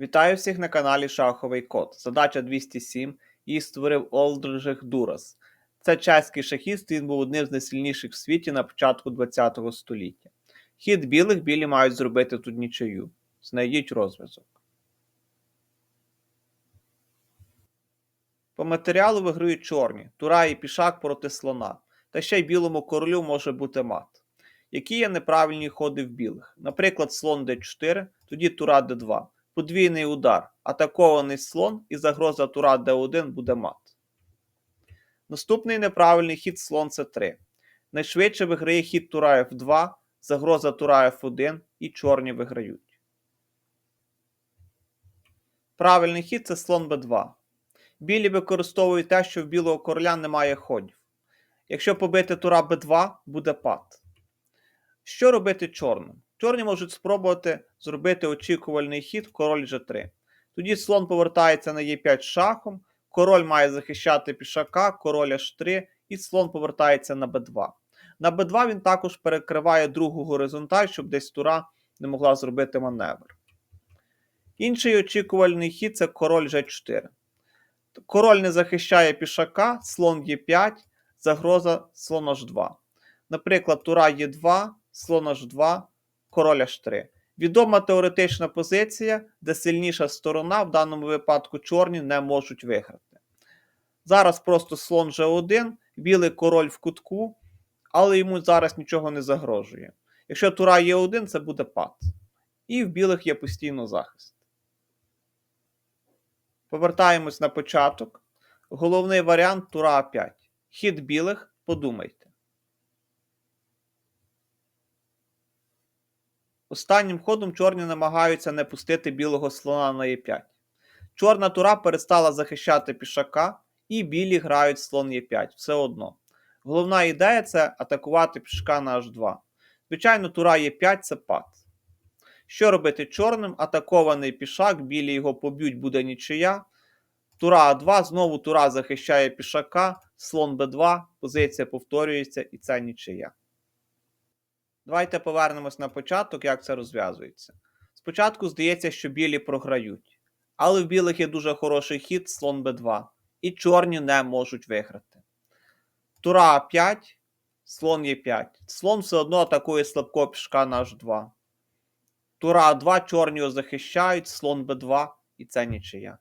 Вітаю всіх на каналі Шаховий Код. Задача 207. Її створив Олдржих Дурас. Це чеський шахіст, він був одним з найсильніших в світі на початку ХХ століття. Хід білих білі мають зробити тут нічию. Знайдіть розв'язок. По матеріалу виграють чорні, тура і пішак проти слона. Та ще й білому королю може бути мат. Які є неправильні ходи в білих? Наприклад, слон d4, тоді тура d2, подвійний удар, атакований слон і загроза тура d1 буде мат. Наступний неправильний хід слон c3. Найшвидше виграє хід тура f2, загроза тура f1 і чорні виграють. Правильний хід це слон b2. Білі використовують те, що в білого короля немає ходів. Якщо побити тура b2, буде пад. Що робити чорним? Чорні можуть спробувати зробити очікувальний хід король g3. Тоді слон повертається на e5 шахом, король має захищати пішака, король h3 і слон повертається на b2. На b2 він також перекриває другу горизонталь, щоб десь тура не могла зробити маневр. Інший очікувальний хід це король g4. Король не захищає пішака, слон Е5, загроза слон H2. Наприклад, тура Е2, слон H2, король H3. Відома теоретична позиція, де сильніша сторона, в даному випадку чорні, не можуть виграти. Зараз просто слон G1, білий король в кутку, але йому зараз нічого не загрожує. Якщо тура Е1, це буде пад. І в білих є постійно захист. Повертаємось на початок. Головний варіант тура А5. Хід білих, подумайте. Останнім ходом чорні намагаються не пустити білого слона на Е5. Чорна тура перестала захищати пішака, і білі грають слон Е5 все одно. Головна ідея це атакувати пішака на H2. Звичайно, тура Е5 це пад. Що робити чорним? Атакований пішак, білі його поб'ють, буде нічия. Тура А2, знову тура захищає пішака, слон Б2, позиція повторюється і це нічия. Давайте повернемось на початок, як це розв'язується. Спочатку здається, що білі програють, але в білих є дуже хороший хід слон Б2, і чорні не можуть виграти. Тура А5, слон Е5. Слон все одно атакує слабко пішка на H2. Тура А2, чорні його захищають, слон Б2, і це нічия.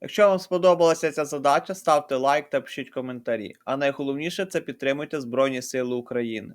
Якщо вам сподобалася ця задача, ставте лайк та пишіть коментарі. А найголовніше це підтримуйте Збройні Сили України.